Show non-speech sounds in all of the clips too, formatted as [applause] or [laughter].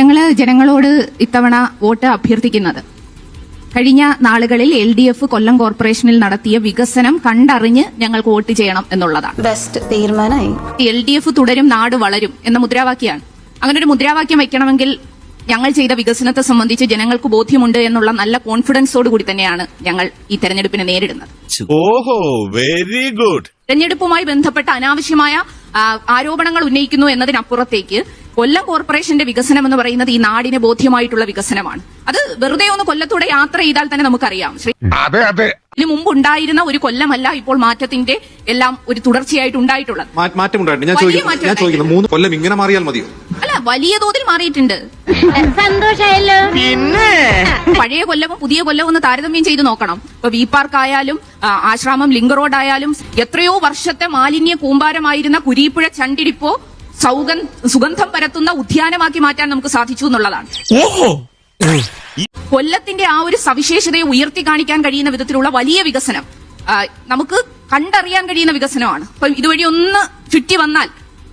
ഞങ്ങൾ ജനങ്ങളോട് ഇത്തവണ വോട്ട് അഭ്യർത്ഥിക്കുന്നത്. കഴിഞ്ഞ നാളുകളിൽ എൽ ഡി എഫ് കൊല്ലം കോർപ്പറേഷനിൽ നടത്തിയ വികസനം കണ്ടറിഞ്ഞ് ഞങ്ങൾക്ക് വോട്ട് ചെയ്യണം എന്നുള്ളതാണ്. ബെസ്റ്റ് തീരുമാനമായി. എൽ ഡി എഫ് തുടരും നാട് വളരും എന്ന മുദ്രാവാക്യമാണ്. അങ്ങനെ ഒരു മുദ്രാവാക്യം വെക്കണമെങ്കിൽ ഞങ്ങൾ ചെയ്ത വികസനത്തെ സംബന്ധിച്ച് ജനങ്ങൾക്ക് ബോധ്യമുണ്ട് എന്നുള്ള നല്ല കോൺഫിഡൻസോട് കൂടി തന്നെയാണ് ഞങ്ങൾ ഈ തെരഞ്ഞെടുപ്പിനെ നേരിടുന്നത്. ഓഹോ വെരി ഗുഡ് തെരഞ്ഞെടുപ്പുമായി ബന്ധപ്പെട്ട അനാവശ്യമായ ആരോപണങ്ങൾ ഉന്നയിക്കുന്നു എന്നതിനപ്പുറത്തേക്ക് കൊല്ലം കോർപ്പറേഷന്റെ വികസനം എന്ന് പറയുന്നത് ഈ നാടിന് ബോധ്യമായിട്ടുള്ള വികസനമാണ്. അത് വെറുതെ ഒന്ന് കൊല്ലത്തൂടെ യാത്ര ചെയ്താൽ തന്നെ നമുക്കറിയാം. ശ്രീ അതെ അതെ. ഇതിനു മുമ്പ് ഉണ്ടായിരുന്ന ഒരു കൊല്ലമല്ല ഇപ്പോൾ മാറ്റത്തിന്റെ എല്ലാം ഒരു തുടർച്ചയായിട്ട് ഉണ്ടായിട്ടുള്ളത്. ഞാൻ വലിയ ചോദിക്കുന്നു മാറ്റം ഞാൻ ചോദിക്കുന്നു മൂന്ന് കൊല്ലം ഇങ്ങനെ മാറിയാൽ മതിയോ? അല്ല വലിയ തോതിൽ മാറിയിട്ടുണ്ട്. സന്തോഷായല്ലോ പഴയ കൊല്ലവും പുതിയ കൊല്ലവും ഒന്ന് താരതമ്യം ചെയ്ത് നോക്കണം. ഇപ്പൊ വി പാർക്ക് ആയാലും ആ, ആശ്രാമം ലിങ്ക് റോഡ് ആയാലും എത്രയോ വർഷത്തെ മാലിന്യ കൂമ്പാരമായിരുന്ന കുരീപ്പുഴ ചണ്ടിടിപ്പോ സുഗന്ധം പരത്തുന്ന ഉദ്യാനമാക്കി മാറ്റാൻ നമുക്ക് സാധിച്ചു എന്നുള്ളതാണ്. കൊല്ലത്തിന്റെ ആ ഒരു സവിശേഷതയെ ഉയർത്തി കാണിക്കാൻ കഴിയുന്ന വിധത്തിലുള്ള വലിയ വികസനം നമുക്ക് കണ്ടറിയാൻ കഴിയുന്ന വികസനമാണ്. അപ്പൊ ഇതുവഴി ഒന്ന് ചുറ്റി വന്നാൽ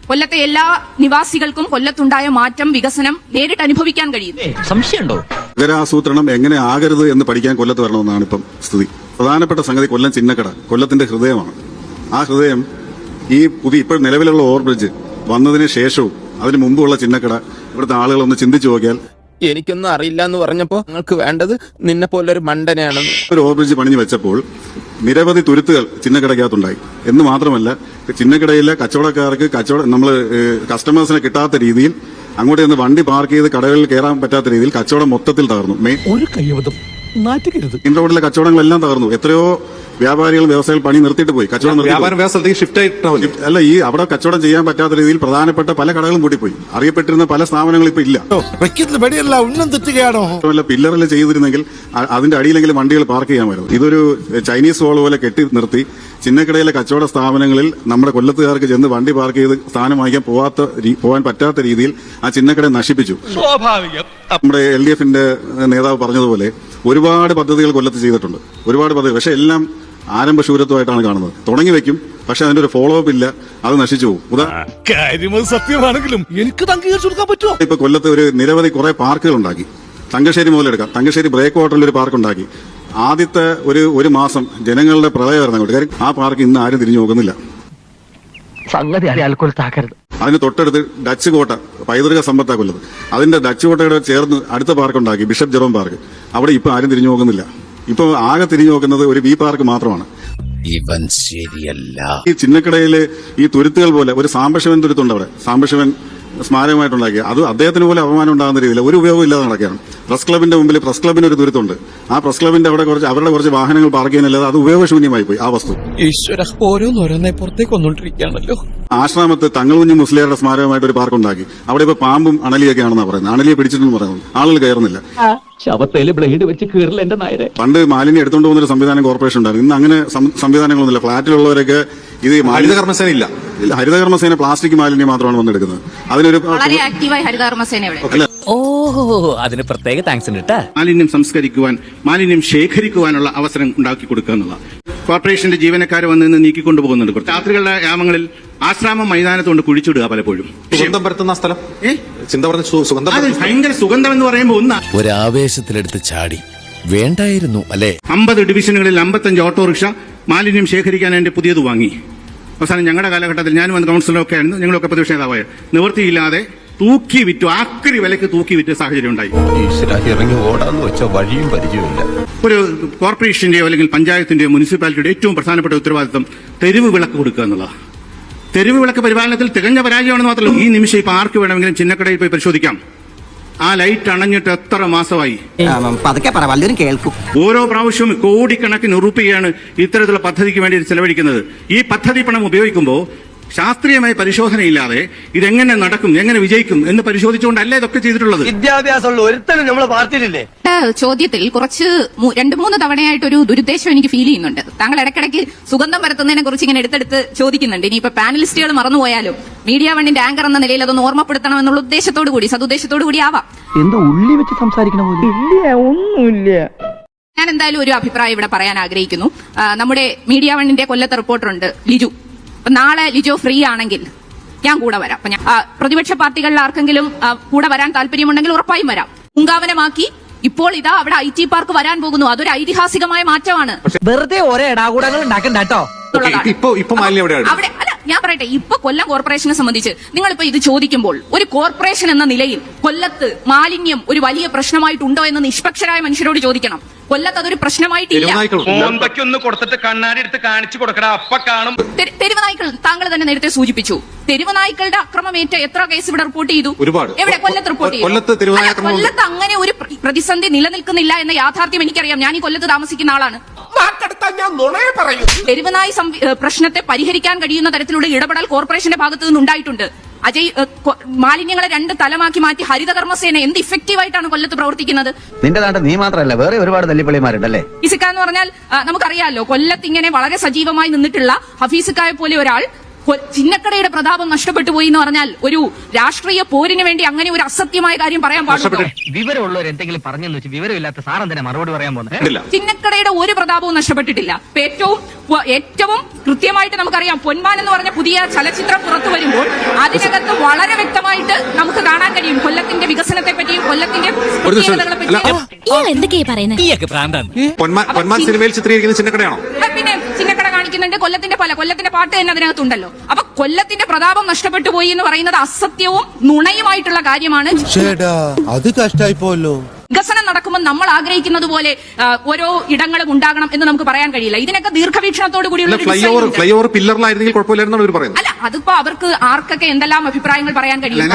കൊല്ലത്തെ എല്ലാ നിവാസികൾക്കും കൊല്ലത്തുണ്ടായ മാറ്റം വികസനം നേരിട്ട് അനുഭവിക്കാൻ കഴിയുന്നു. സംശയമുണ്ടോ? നഗരാസൂത്രണം എങ്ങനെ ആകരുത് എന്ന് പഠിക്കാൻ കൊല്ലത്ത് വരണമെന്നാണ് ഇപ്പം സ്ഥിതി. പ്രധാനപ്പെട്ട സംഗതി കൊല്ലം ചിന്നക്കട കൊല്ലത്തിന്റെ ഹൃദയമാണ്. ആ ഹൃദയം ഈ പുതിയ ഇപ്പോൾ നിലവിലുള്ള ഓവർ ബ്രിഡ്ജ് വന്നതിന് ശേഷവും അതിന് മുമ്പുള്ള ചിന്നക്കട ഇവിടുത്തെ ആളുകളൊന്ന് ചിന്തിച്ചു നോക്കിയാൽ എനിക്കൊന്നും അറിയില്ല എന്ന് പറഞ്ഞപ്പോ നിങ്ങൾക്ക് വേണ്ടത് നിന്നെ പോലെ ഒരു മണ്ടനെയാണ്. ഒരു ഓവർ ബ്രിഡ്ജ് പണിഞ്ഞു വെച്ചപ്പോൾ നിരവധി തുരുത്തുകൾ ചിന്നക്കടയ്ക്കകത്തുണ്ടായി. എന്ന് മാത്രമല്ല ചിന്നക്കടയിലെ കച്ചവടക്കാർക്ക് കച്ചവട നമ്മൾ കസ്റ്റമേഴ്സിനെ കിട്ടാത്ത രീതിയിൽ അങ്ങോട്ട് ചെന്ന് വണ്ടി പാർക്ക് ചെയ്ത് കടകളിൽ കയറാൻ പറ്റാത്ത രീതിയിൽ കച്ചവടം മൊത്തത്തിൽ തകർന്നു. മെയിൻ ഒരു നാറ്റുകരുത്. റോഡിലെ കച്ചവടങ്ങളെല്ലാം തകർന്നു. എത്രയോ വ്യാപാരികളും വ്യവസായികൾ പണി നിർത്തിയിട്ട് പോയി കച്ചവടം. വ്യാപാരം വേറെ സ്ഥലത്തേക്ക് ഷിഫ്റ്റ് ആയിട്ട് അല്ല ഈ അവിടെ കച്ചവടം ചെയ്യാൻ പറ്റാത്ത രീതിയിൽ പ്രധാനപ്പെട്ട പല കടകളും കൂടിപ്പോയി. അറിയപ്പെട്ടിരുന്ന പല സ്ഥാപനങ്ങളും ഇപ്പൊ ഇല്ല. ഉന്നം തെറ്റുകയാണോ? വല്ല പില്ലറിൽ ചെയ്തിരുന്നെങ്കിൽ അതിന്റെ അടിയിലെങ്കിലും വണ്ടികൾ പാർക്ക് ചെയ്യാമായിരുന്നു. ഇതൊരു ചൈനീസ് വാൾ പോലെ കെട്ടി നിർത്തി ചിന്നക്കടയിലെ കച്ചവട സ്ഥാപനങ്ങളിൽ നമ്മുടെ കൊല്ലത്തുകാർക്ക് ചെന്ന് വണ്ടി പാർക്ക് ചെയ്ത് സ്ഥാനം വാങ്ങിക്കാൻ പോവാത്ത പോകാൻ പറ്റാത്ത രീതിയിൽ ആ ചിന്നക്കട നശിപ്പിച്ചു. സ്വാഭാവികം. നമ്മുടെ എൽ ഡി എഫിന്റെ നേതാവ് പറഞ്ഞതുപോലെ ഒരുപാട് പദ്ധതികൾ കൊല്ലത്ത് ചെയ്തിട്ടുണ്ട്. ഒരുപാട് പദ്ധതികൾ. പക്ഷെ എല്ലാം ആരംഭ ശൂരത്വമായിട്ടാണ് കാണുന്നത്. തുടങ്ങി വെക്കും പക്ഷെ അതിന്റെ ഒരു ഫോളോ അപ്പ് ഇല്ല അത് നശിച്ചു പോകും. സത്യമാണെങ്കിലും എനിക്ക് അംഗീകരിച്ചു കൊടുക്കാൻ പറ്റുമോ? ഇപ്പൊ കൊല്ലത്ത് ഒരു നിരവധി കുറെ പാർക്കുകൾ ഉണ്ടാക്കി. തങ്കശ്ശേരി മുതലെടുക്കാം തങ്കശ്ശേരി ബ്രേക്ക് വാട്ടറിൽ ഒരു പാർക്ക് ഉണ്ടാക്കി. ആദ്യത്തെ ഒരു ഒരു മാസം ജനങ്ങളുടെ പ്രളയമായിരുന്നു അങ്ങോട്ട് കാര്യം ആ പാർക്ക് ഇന്ന് ആരും തിരിഞ്ഞു നോക്കുന്നില്ല. സംഗതി താക്കരുത് അതിന് തൊട്ടടുത്ത് ഡച്ച് കോട്ട പൈതൃക സമ്പത്താ കൊല്ലത്ത്. അതിന്റെ ഡച്ച് കോട്ടയുടെ ചേർന്ന് അടുത്ത പാർക്ക് ഉണ്ടാക്കി ബിഷപ്പ് ജെറോം പാർക്ക്. അവിടെ ഇപ്പൊ ആരും തിരിഞ്ഞു നോക്കുന്നില്ല. ഇപ്പൊ ആകെ തിരിഞ്ഞു നോക്കുന്നത് ഒരു ബി പാർക്ക് മാത്രമാണ്. ഇവൻ ശരിയല്ല. ഈ ചിന്നക്കടയിലെ ഈ തുരുത്തുകൾ പോലെ ഒരു സാംബശിവൻ തുരുത്തുണ്ട് അവിടെ. സാംബശിവൻ സ്മാരകമായിട്ടുണ്ടാക്കിയ അത് അദ്ദേഹത്തിന് പോലെ അപമാനം ഉണ്ടാകുന്ന രീതിയിൽ ഒരു ഉപയോഗം ഇല്ലാതെ നടക്കുകയാണ്. പ്രസ് ക്ലബിന്റെ മുമ്പിൽ പ്രസ് ക്ലബിന് ഒരു തുരുത്തുണ്ട് ആ പ്രസ് ക്ലബിന്റെ അവിടെ കുറച്ച് അവരുടെ കുറച്ച് വാഹനങ്ങൾ പാർക്ക് ചെയ്യുന്നില്ലാതെ അത് ഉപയോഗശൂന്യമായി പോയി ആ വസ്തു. ഈശ്വര ഓരോന്നോരോന്നെ പുറത്തേക്ക് ആശ്രാമത്ത് തങ്ങളുഞ്ഞ് മുസ്ലിയാരുടെ സ്മാരകമായിട്ട് ഒരു പാർക്ക് ഉണ്ടാക്കി. അവിടെ ഇപ്പൊ പാമ്പും അണലിയൊക്കെ അണലിയൊക്കെയാണെന്നാണ് പറയുന്നത്. അണലിയെ പിടിച്ചിട്ടെന്ന് പറയുന്നത്. ആളുകൾ കയറുന്നില്ല. ശവത്തേൽ ബ്ലേഡ് വെച്ച് കീറില്ല എന്റെ നായരെ. പണ്ട് മാലിന്യം എടുത്തുകൊണ്ട് പോകുന്ന ഒരു സംവിധാനം കോർപ്പറേഷൻ ഉണ്ടായിരുന്നു. ഇന്ന് അങ്ങനെ സംവിധാനങ്ങളൊന്നുമില്ല. ഫ്ളാറ്റിലുള്ളവരൊക്കെ ഇത് മാലിന്യ- ഹരിതകർമ്മസേന ഇല്ല ഇല്ല, ഹരിതകർമ്മസേന പ്ലാസ്റ്റിക് മാലിന്യം മാത്രമാണ് വന്നെടുക്കുന്നത്. അതിനൊരു വളരെ ആക്റ്റീവായി ഹരിതകർമ്മസേന ഇവിടെ. ഓഹോ അതിന് പ്രത്യേക താങ്ക്സ് ഉണ്ട് കേട്ടോ മാലിന്യം സംസ്കരിക്കുവാൻ മാലിന്യം ശേഖരിക്കുവാനുള്ള അവസരം ഉണ്ടാക്കി കൊടുക്കുക എന്നുള്ള കോർപ്പറേഷന്റെ ജീവനക്കാർ വന്ന് നിന്ന് നീക്കിക്കൊണ്ടു പോകുന്നുണ്ട്. കുറച്ച് രാത്രികളുടെ യാമങ്ങളിൽ ആശ്രാമം മൈതാനത്ത് കൊണ്ട് കുഴിച്ചിടുക പലപ്പോഴും. സുഗന്ധം പരത്തുന്ന സ്ഥലം? ചിന്ത പറഞ്ഞ സുഗന്ധം അത് ഭയങ്കര സുഗന്ധം എന്ന് പറയുമ്പോൾ ഒന്ന്. ഒരാവേശത്തിലെടുത്ത് ചാടി. വേണ്ടായിരുന്നു അല്ലേ? അമ്പത് ഡിവിഷനുകളിൽ അമ്പത്തഞ്ച് ഓട്ടോറിക്ഷ മാലിന്യം ശേഖരിക്കാൻ എന്റെ പുതിയത് വാങ്ങി. അവസാനം ഞങ്ങളുടെ കാലഘട്ടത്തിൽ ഞാനും വന്ന കൗൺസിലറൊക്കെ ആയിരുന്നു. ഞങ്ങളൊക്കെ പ്രതിപക്ഷ നേതാവായ. നിവൃത്തിയില്ലാതെ തൂക്കി വിറ്റു ആക്രി വിലക്ക് തൂക്കി വിറ്റ സാഹചര്യം ഉണ്ടായി. ഇറങ്ങി ഓടാന്ന് വെച്ച വഴിയും പരിചയമില്ല ഒരു കോർപ്പറേഷന്റെയോ അല്ലെങ്കിൽ പഞ്ചായത്തിന്റെയോ മുനിസിപ്പാലിറ്റിയുടെ ഏറ്റവും പ്രധാനപ്പെട്ട ഉത്തരവാദിത്വം തെരുവ് വിളക്ക് കൊടുക്കുക എന്നുള്ളതാണ്. തെരുവ് വിളക്ക് പരിപാലനത്തിൽ തികഞ്ഞ പരാജയമാണെന്ന് മാത്രമല്ല ഈ നിമിഷം ഇപ്പൊ ആർക്ക് വേണമെങ്കിലും ചിന്നക്കടയിൽ പോയി പരിശോധിക്കാം. ആ ലൈറ്റ് അണഞ്ഞിട്ട് എത്ര മാസമായി? പതുക്കെ പറ വല്ലവരും കേൾക്കും. ഓരോ പ്രാവശ്യവും കോടിക്കണക്കിന് ഉറുപ്പിയാണ് ഇത്തരത്തിലുള്ള പദ്ധതിക്ക് വേണ്ടി ചെലവഴിക്കുന്നത്. ഈ പദ്ധതി പണം ഉപയോഗിക്കുമ്പോൾ ശാസ്ത്രീയമായ പരിശോധനയില്ലാതെ ഇതെങ്ങനെ നടക്കും എങ്ങനെ വിജയിക്കും എന്ന് പരിശോധിച്ചുകൊണ്ടല്ല ഇതൊക്കെ ചെയ്തിട്ടുള്ളത്? വിദ്യാഭ്യാസമുള്ള ഒരുത്തനും നമ്മളെ പാർട്ടിയിലില്ലേ? ചോദ്യത്തിൽ കുറച്ച് രണ്ട് മൂന്ന് തവണയായിട്ടൊരു ദുരുദ്ദേശം എനിക്ക് ഫീൽ ചെയ്യുന്നുണ്ട്. താങ്കൾ ഇടയ്ക്കിടയ്ക്ക് സുഗന്ധം പരത്തുന്നതിനെ കുറിച്ച് ഇങ്ങനെ എടുത്തെടുത്ത് ചോദിക്കുന്നുണ്ട്. ഇനിയിപ്പോ പാനലിസ്റ്റുകൾ മറന്നുപോയാലും. മീഡിയ വണ്ണിന്റെ ആങ്കർ എന്ന നിലയിൽ അതൊന്ന് ഓർമ്മപ്പെടുത്തണം എന്നുള്ള ഉദ്ദേശത്തോടു കൂടി സതുദ്ദേശത്തോടു കൂടി ആവാം. എന്തോ ഉള്ളി വെച്ച് സംസാരിക്കണ പോലെ. ഞാൻ എന്തായാലും ഒരു അഭിപ്രായം ഇവിടെ പറയാൻ ആഗ്രഹിക്കുന്നു. നമ്മുടെ മീഡിയ വണ്ണിന്റെ കൊല്ലത്തെ റിപ്പോർട്ടറുണ്ട് ലിജു. അപ്പൊ നാളെ ലിജോ ഫ്രീ ആണെങ്കിൽ ഞാൻ കൂടെ വരാം. അപ്പൊ ഞാൻ പ്രതിപക്ഷ പാർട്ടികളിൽ ആർക്കെങ്കിലും കൂടെ വരാൻ താല്പര്യമുണ്ടെങ്കിൽ ഉറപ്പായും വരാം. മുങ്കാവനമാക്കി ഇപ്പോൾ ഇതാ അവിടെ ഐ ടി പാർക്ക് വരാൻ പോകുന്നു. അതൊരു ഐതിഹാസികമായ മാറ്റമാണ്. വെറുതെ ഒരേ ഇടാകൂടങ്ങൾ ഉണ്ടാക്കണ്ടോ ഇപ്പൊ ഇപ്പൊ അവിടെ ഞാൻ പറയട്ടെ ഇപ്പൊ കൊല്ലം കോർപ്പറേഷനെ സംബന്ധിച്ച് നിങ്ങളിപ്പോ ഇത് ചോദിക്കുമ്പോൾ ഒരു കോർപ്പറേഷൻ എന്ന നിലയിൽ കൊല്ലത്ത് മാലിന്യം ഒരു വലിയ പ്രശ്നമായിട്ടുണ്ടോ എന്ന് നിഷ്പക്ഷരായ മനുഷ്യരോട് ചോദിക്കണം. കൊല്ലത്ത് അതൊരു പ്രശ്നമായിട്ടില്ല. ഒന്ന് കൊടുത്തിട്ട് കണ്ണാടി എടുത്ത് കാണിച്ചു കൊടുക്കടാ അപ്പ കാണും. തെരു- തെരുവ് നായ്ക്കൾ താങ്കൾ തന്നെ നേരത്തെ സൂചിപ്പിച്ചു. തെരുവ് നായ്ക്കളുടെ അക്രമമേറ്റ എത്ര കേസ് ഇവിടെ റിപ്പോർട്ട് ചെയ്തു? ഒരുപാട്. എവിടെ കൊല്ലത്ത് റിപ്പോർട്ട് ചെയ്തു. കൊല്ലത്ത് അങ്ങനെ ഒരു പ്രതിസന്ധി നിലനിൽക്കുന്നില്ല എന്ന യാഥാർത്ഥ്യം എനിക്കറിയാം. ഞാൻ ഈ കൊല്ലത്ത് താമസിക്കുന്ന ആളാണ്. ഞാൻ നുണയെ പറയൂ. തെരുവുനായി പ്രശ്നത്തെ പരിഹരിക്കാൻ കഴിയുന്ന തരത്തിലുള്ള ഇടപെടൽ കോർപ്പറേഷന്റെ ഭാഗത്തു നിന്നുണ്ടായിട്ടുണ്ട്. അജയ് മാലിന്യങ്ങളെ രണ്ട് തലമാക്കി മാറ്റി ഹരിതകർമ്മസേന എന്ത് ഇഫക്റ്റീവായിട്ടാണ് കൊല്ലത്ത് പ്രവർത്തിക്കുന്നത്? നിന്റെ നാട്ടിൽ നീ മാത്രമല്ല വേറെ ഒരുപാട് തല്ലിപ്പള്ളിമാരുണ്ടല്ലേ ഇസിക്ക എന്ന് പറഞ്ഞാൽ നമുക്കറിയാമല്ലോ നമുക്കറിയാലോ കൊല്ലത്ത് ഇങ്ങനെ വളരെ സജീവമായി നിന്നിട്ടുള്ള ഹഫീസിക്കായ പോലെ ഒരാൾ ചിന്നക്കടയുടെ പ്രതാപം നഷ്ടപ്പെട്ടു പോയി എന്ന് പറഞ്ഞാൽ ഒരു രാഷ്ട്രീയ പോരിന് വേണ്ടി അങ്ങനെ ഒരു അസത്യമായ കാര്യം പറയാൻ പാടില്ല വിവരമുള്ളവർ എന്തെങ്കിലും പറഞ്ഞെന്ന് വെച്ച് വിവരമില്ലാത്ത സാറെന്തിനാ മറുപടി പറയാൻ പോകുന്നത് ചിന്നക്കടയുടെ ഒരു പ്രതാപവും നഷ്ടപ്പെട്ടിട്ടില്ല. ഏറ്റവും ഏറ്റവും കൃത്യമായിട്ട് നമുക്കറിയാം പൊന്മാൻ എന്ന് പറഞ്ഞ പുതിയ ചലച്ചിത്രം പുറത്തു വരുമ്പോൾ അതിനകത്ത് വളരെ വ്യക്തമായിട്ട് നമുക്ക് കാണാൻ കഴിയും കൊല്ലത്തിന്റെ വികസനത്തെ പറ്റിയും കൊല്ലത്തിന്റെ. പ്രത്യേകതകളെ പറ്റിയും ഇയാൾ എന്തൊക്കെയാ പറയുന്നത് പൊന്മാൻ സിനിമയിൽ ചിത്രീകരിക്കുന്ന ചിന്നക്കടയാണോ? പിന്നെ ചിന്നക്കട കാണിക്കുന്നുണ്ട് കൊല്ലത്തിന്റെ പല കൊല്ലത്തിന്റെ പാട്ട് തന്നെ അതിനകത്തുണ്ടല്ലോ. അപ്പൊ കൊല്ലത്തിന്റെ പ്രതാപം നഷ്ടപ്പെട്ടു പോയി എന്ന് പറയുന്നത് അസത്യവും നുണയുമായിട്ടുള്ള കാര്യമാണ്. അത് കഷ്ടായി വികസനം നടക്കുമ്പോൾ നമ്മൾ ആഗ്രഹിക്കുന്നത് പോലെ ഓരോ ഇടങ്ങളും ഉണ്ടാകണം എന്ന് നമുക്ക് പറയാൻ കഴിയില്ല. ഇതിനൊക്കെ ദീർഘവീക്ഷണത്തോട് കൂടിയുള്ള ഫ്ലൈ ഓവർ പില്ലറിലായിരുന്നെങ്കിൽ പറയുന്നത്. അല്ല അതിപ്പോ അവർക്ക് ആർക്കൊക്കെ എന്തെല്ലാം അഭിപ്രായങ്ങൾ പറയാൻ കഴിയും?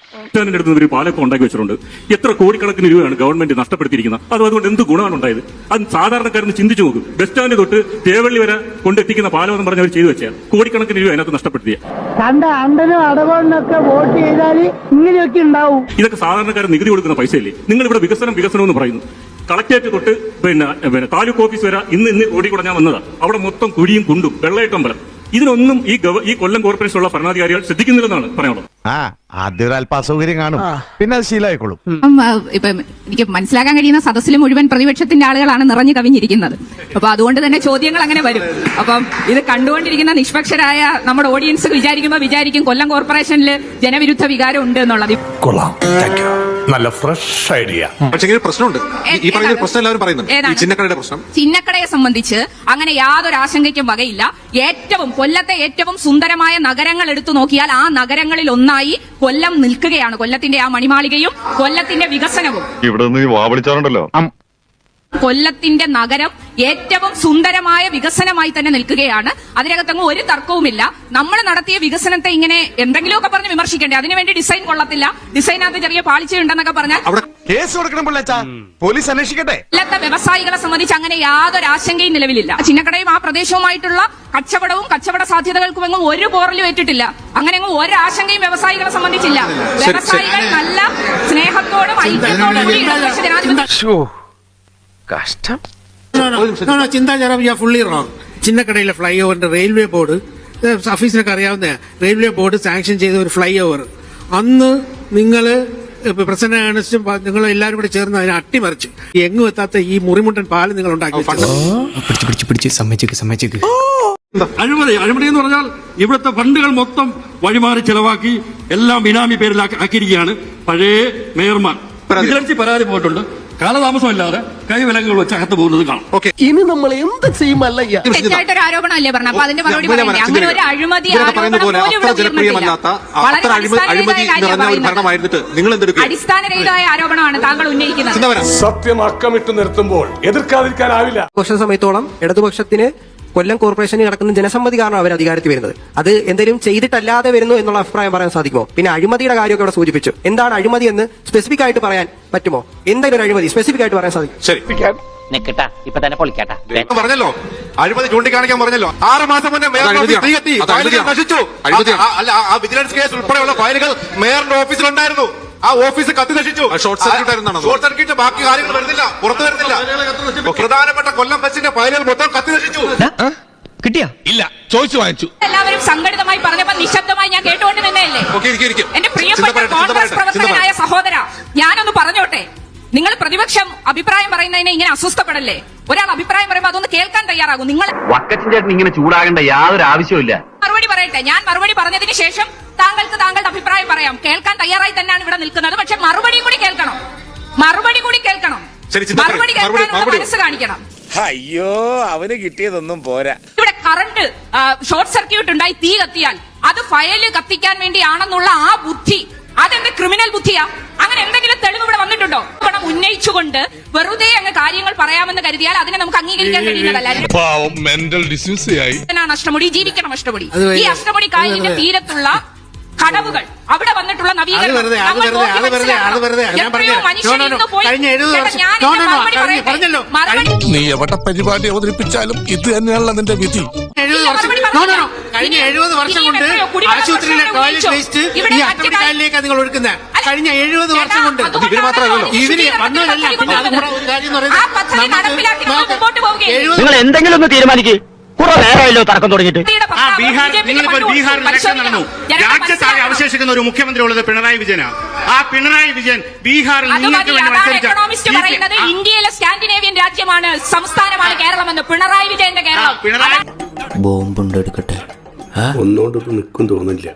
[laughs] അടുത്ത് ഒരു പാലൊക്കെ ഉണ്ടാക്കി വെച്ചിട്ടുണ്ട്. എത്ര കോടിക്കണക്കിന് രൂപയാണ് ഗവൺമെന്റ് നഷ്ടപ്പെടുത്തിയിരിക്കുന്നത്. അത് അതുകൊണ്ട് എന്ത് ഗുണമാണ് ഉണ്ടായത്? അത് സാധാരണക്കാരന് ചിന്തിച്ചു നോക്കും. ബസ് സ്റ്റാൻഡ് തൊട്ട് തേവള്ളി വരെ കൊണ്ടെത്തിക്കുന്ന പാലം എന്ന് പറഞ്ഞവർ ചെയ്തു വെച്ചാൽ കോടിക്കണക്കിന് രൂപ അതിനകത്ത് നഷ്ടപ്പെടുത്തിയ കണ്ട അണ്ടനും അടവണ്ണൊക്കെ വോട്ട് ചെയ്താൽ ഇങ്ങനെയൊക്കെ ഉണ്ടാവും. ഇതൊക്കെ സാധാരണക്കാരൻ നികുതി കൊടുക്കുന്ന പൈസയല്ലേ? നിങ്ങൾ ഇവിടെ വികസനം വികസനം എന്ന് പറയുന്നു. കളക്ടറേറ്റ് തൊട്ട് പിന്നെ പിന്നെ താലൂക്ക് ഓഫീസ് വരെ ഇന്ന് ഇന്ന് ഓടി വന്നതാണ് ഞാൻ അവിടെ മൊത്തം കുഴിയും കുണ്ടും വെള്ളയട്ടമ്പലം. ഇതിനൊന്നും ഈ ഗവ ഈ കൊല്ലം കോർപ്പറേഷനുള്ള ഭരണാധികാരികൾ ശ്രദ്ധിക്കുന്നില്ലെന്നാണ് പറയാനുള്ളത്. ആ ആദ്യം ഒരു അല്പ അസൗകര്യം കാണും പിന്നെ അത് ശീലമായിക്കോളും. ഇപ്പൊ ഇപ്പം എനിക്ക് മനസ്സിലാക്കാൻ കഴിയുന്ന സദസ്സിൽ മുഴുവൻ പ്രതിപക്ഷത്തിന്റെ ആളുകളാണ് നിറഞ്ഞു കവിഞ്ഞിരിക്കുന്നത്. അപ്പൊ അതുകൊണ്ട് തന്നെ ചോദ്യങ്ങൾ അങ്ങനെ വരും. അപ്പം ഇത് കണ്ടുകൊണ്ടിരിക്കുന്ന നിഷ്പക്ഷരായ നമ്മുടെ ഓഡിയൻസ് വിചാരിക്കുമ്പോൾ വിചാരിക്കും കൊല്ലം കോർപ്പറേഷനിൽ ജനവിരുദ്ധ വികാരം ഉണ്ട് എന്നുള്ളത്. കൊള്ളാം. നല്ല ഫ്രഷ് ഐഡിയ പക്ഷേ ഇങ്ങനെ ഒരു പ്രശ്നമുണ്ട്. ഈ- ഈ പറയുന്ന ഒരു പ്രശ്നം എല്ലാവരും പറയുന്നുണ്ട്. ഈ? ചിന്നക്കടയുടെ പ്രശ്നം. ചിന്നക്കടയെ സംബന്ധിച്ച് അങ്ങനെ യാതൊരു ആശങ്കയ്ക്കും വകയില്ല. ഏറ്റവും കൊല്ലത്തെ ഏറ്റവും സുന്ദരമായ നഗരങ്ങൾ എടുത്തു നോക്കിയാൽ ആ നഗരങ്ങളിൽ ഒന്നായി കൊല്ലം നിൽക്കുകയാണ്. കൊല്ലത്തിന്റെ ആ മണിമാളികയും കൊല്ലത്തിന്റെ വികസനവും. ഇവിടെ നിന്ന് വാവളിച്ചാറുണ്ടല്ലോ കൊല്ലത്തിന്റെ നഗരം ഏറ്റവും സുന്ദരമായ വികസനമായി തന്നെ നിൽക്കുകയാണ്. അതിനകത്തങ്ങ് ഒരു തർക്കവുമില്ല. നമ്മൾ നടത്തിയ വികസനത്തെ ഇങ്ങനെ എന്തെങ്കിലുമൊക്കെ പറഞ്ഞ് വിമർശിക്കേണ്ടേ? അതിനുവേണ്ടി ഡിസൈൻ കൊള്ളത്തില്ല. ഡിസൈനകത്ത് ചെറിയ പാളിച്ചയുണ്ടെന്നൊക്കെ പറഞ്ഞാൽ അവിടെ കേസ് കൊടുക്കണം പോലീസ് അന്വേഷിക്കട്ടെ. കൊല്ലത്തെ വ്യവസായികളെ സംബന്ധിച്ച് അങ്ങനെ യാതൊരു ആശങ്കയും നിലവിലില്ല. ചിന്നക്കടയും ആ പ്രദേശവുമായിട്ടുള്ള കച്ചവടവും കച്ചവട സാധ്യതകൾക്കും എങ്ങും ഒരു പോറലും ഏറ്റിട്ടില്ല. അങ്ങനെ ഒരാശങ്കയും ഒരു ആശങ്കയും വ്യവസായികളെ സംബന്ധിച്ചില്ല. വ്യവസായികൾ നല്ല സ്നേഹത്തോടും ഐക്യത്തോടും ജനാധിപത്യ കഷ്ടം. ചിന്താചാര ഫുള്ളി റോങ് ചിന്നക്കടയിലെ ഫ്ലൈ ഓവറിന്റെ റെയിൽവേ ബോർഡ് ഓഫീസിനൊക്കെ അറിയാവുന്ന റെയിൽവേ ബോർഡ് സാങ്ഷൻ ചെയ്ത ഒരു ഫ്ലൈ ഓവർ അന്ന് നിങ്ങൾ പ്രസിഡന്റ് ഏണസ്റ്റും നിങ്ങൾ എല്ലാവരും കൂടെ ചേർന്ന് അതിനെ അട്ടിമറിച്ചു. എങ്ങും എത്താത്ത ഈ മുറിമുട്ടൻ പാൽ നിങ്ങൾ ഉണ്ടാക്കി അഴിമതി അഴിമതി എന്ന് പറഞ്ഞാൽ ഇവിടുത്തെ ഫണ്ടുകൾ മൊത്തം വഴിമാറി ചെലവാക്കി എല്ലാം ബിനാമി പേരിലാക്കി ആക്കിയിരിക്കുകയാണ് പഴയ മേയർമാർ. പരാതി. വിജിലൻസി പരാതി പോയിട്ടുണ്ട്. കാലതാമസമില്ലാതെ കൈവിലങ്ങുകൾ വെച്ച് അകത്ത് പോകുന്നത് കാണാം. ഓക്കെ. ഇനി നമ്മൾ എന്ത് തെറ്റായിട്ടൊരു ആരോപണമല്ലേ പറഞ്ഞു അപ്പൊ അതിന്റെ മറുപടി പറയണ്ടേ അങ്ങനെ ഒരു അഴിമതി ആരോപണം പോലെ ഇവിടെ ഉയർന്നിട്ടില്ല. വളരെ അടിസ്ഥാനരഹിതമായ ഭരണമായിരുന്നിട്ട് നിങ്ങൾ അടിസ്ഥാനരഹിതമായ ആരോപണമാണ് താങ്കൾ ഉന്നയിക്കുന്നത്. സത്യം അക്കമിട്ട് നിർത്തുമ്പോൾ എതിർക്കാതിരിക്കാനാവില്ല വർഷ സമയത്തോളം ഇടതുപക്ഷത്തിന് കൊല്ലം കോർപ്പറേഷനിൽ നടക്കുന്ന ജനസമ്മതി കാരണം അവർ അധികാരത്തിൽ വരുന്നത്. അത് എന്തെങ്കിലും ചെയ്തിട്ടല്ലാതെ വരുന്നു എന്നുള്ള അഭിപ്രായം പറയാൻ സാധിക്കുമോ? പിന്നെ അഴിമതിയുടെ കാര്യമൊക്കെ ഇവിടെ സൂചിപ്പിച്ചു. എന്താണ് അഴിമതി എന്ന് സ്പെസിഫിക് ആയിട്ട് പറയാൻ പറ്റുമോ? എന്തെങ്കിലും ഒരു അഴിമതി സ്പെസിഫിക് ആയിട്ട് പറയാൻ സാധിക്കും ശരി. ഇപ്പൊ തന്നെ പൊളിക്കട്ടാ. പറഞ്ഞല്ലോ. അഴിമതി ചൂണ്ടിക്കാണിക്കാൻ പറഞ്ഞല്ലോ. ആറ് മാസം മുന്നേ മേയർ അത് ഓഫീസ് ഫയലുകൾ നശിച്ചു. അല്ല ആ വിജിലൻസ് കേസ് ഉൾപ്പെടെയുള്ള ഫയലുകൾ മേയറിന്റെ ഓഫീസിലുണ്ടായിരുന്നു ആ ഓഫീസ് കത്തി നശിച്ചു. ഷോർട്ട് സർക്യൂട്ട് ആയിരുന്നു ഷോർട്ട് സർക്യൂട്ട് ബാക്കി കാര്യങ്ങൾ വരുന്നില്ല. പുറത്തു വരുന്നില്ല. പ്രധാനപ്പെട്ട കൊല്ലം ബസിന്റെ ഫയലുകൾ മൊത്തം കത്തി നശിച്ചു. കിട്ടിയാ? ഇല്ല ചോദിച്ചു വാങ്ങിച്ചു. എല്ലാവരും സംഘടിതമായി പറഞ്ഞപ്പോ നിശബ്ദമായി ഞാൻ കേട്ടുകൊണ്ട് നിന്നല്ലേ എന്റെ പ്രിയപ്പെട്ട കോൺഗ്രസ് പ്രവർത്തകനായ. സഹോദര ഞാനൊന്ന് പറഞ്ഞോട്ടെ. നിങ്ങൾ പ്രതിപക്ഷം അഭിപ്രായം പറയുന്നതിനെ ഇങ്ങനെ അസ്വസ്ഥപ്പെടല്ലേ? ഒരാൾ അഭിപ്രായം പറയുമ്പോൾ അതൊന്ന് കേൾക്കാൻ തയ്യാറാകും. നിങ്ങൾ വക്കച്ചൻ ചേട്ടൻ ഇങ്ങനെ ചൂടാകേണ്ട യാതൊരു ആവശ്യമില്ല മറുപടി പറയട്ടെ. ഞാൻ മറുപടി പറഞ്ഞതിന് ശേഷം താങ്കൾക്ക് താങ്കളുടെ അഭിപ്രായം പറയാം. കേൾക്കാൻ തയ്യാറായി തന്നെയാണ് ഇവിടെ നിൽക്കുന്നത്. പക്ഷെ മറുപടി കൂടി കേൾക്കണം. മറുപടി കൂടി കേൾക്കണം. മറുപടി- കേൾക്കാനുള്ള മനസ്സ് കാണിക്കണം. അയ്യോ അവന് കിട്ടിയതൊന്നും പോരാ. ഇവിടെ കറണ്ട് ഷോർട്ട് സർക്യൂട്ട് ഉണ്ടായി തീ കത്തിയാൽ. അത് ഫയൽ കത്തിക്കാൻ വേണ്ടിയാണെന്നുള്ള ആ ബുദ്ധി അതെന്ത് ക്രിമിനൽ ബുദ്ധിയാ? അങ്ങനെ എന്തെങ്കിലും തെളിവ് ഇവിടെ വന്നിട്ടുണ്ടോ? പണം ഉന്നയിച്ചുകൊണ്ട് വെറുതെ അങ്ങ് കാര്യങ്ങൾ പറയാമെന്ന് കരുതിയാൽ അതിനെ നമുക്ക് അംഗീകരിക്കാൻ കഴിയുന്നതല്ല. അഷ്ടമുടി? ജീവിക്കണം അഷ്ടമുടി. ഈ അഷ്ടമുടി കായലിന്റെ തീരത്തുള്ള കടവുകൾ. അവിടെ വന്നിട്ടുള്ള അത് നവീകരണം നീ എവിടെ പരിപാടി അവതരിപ്പിച്ചാലും ഇത് തന്നെയാണല്ലോ നിന്റെ വിധി. എഴുപത് വർഷം നോ, നോ, നോ. കഴിഞ്ഞ എഴുപത് വർഷം കൊണ്ട് ആശുപത്രിയിലെ ടോയ്ലറ്റ് വേസ്റ്റ് ഇവിടെ ഈ കായലിലേക്കാണ് നിങ്ങൾ ഒഴുക്കുന്നത്. കഴിഞ്ഞ എഴുപത് വർഷം കൊണ്ട്. ഇവർ മാത്രമല്ലല്ലോ. ഈ ഇവർ വന്നതല്ല പിന്നെ അതും കൂടെ ഒരു കാര്യം എന്ന് പറയുന്നത് എഴുപത് നിങ്ങൾ എന്തെങ്കിലും ഒന്ന് തീരുമാനിക്ക്. കുറെ നേരമല്ലോ തർക്കം തുടങ്ങിയിട്ട്. ആ ബീഹാർ. ബീഹാറിൽ ഇലക്ഷൻ നടന്നു. രാജ്യത്താകെ അവശേഷിക്കുന്ന ഒരു മുഖ്യമന്ത്രി ഉള്ളത് പിണറായി വിജയനാണ്. ആ പിണറായി വിജയൻ ബീഹാറിൽ നിങ്ങൾക്ക് വേണ്ടി മത്സരിച്ച പറയുന്നത്. ഇന്ത്യയിലെ സ്കാൻഡിനേവിയൻ രാജ്യമാണ് സംസ്ഥാനമാണ് കേരളം എന്ന് പിണറായി വിജയന്റെ കേരളം. പിണറായി ബോംബുണ്ട് എടുക്കട്ടെ. ഒന്നുകൊണ്ട് നിൽക്കും തോന്നില്ല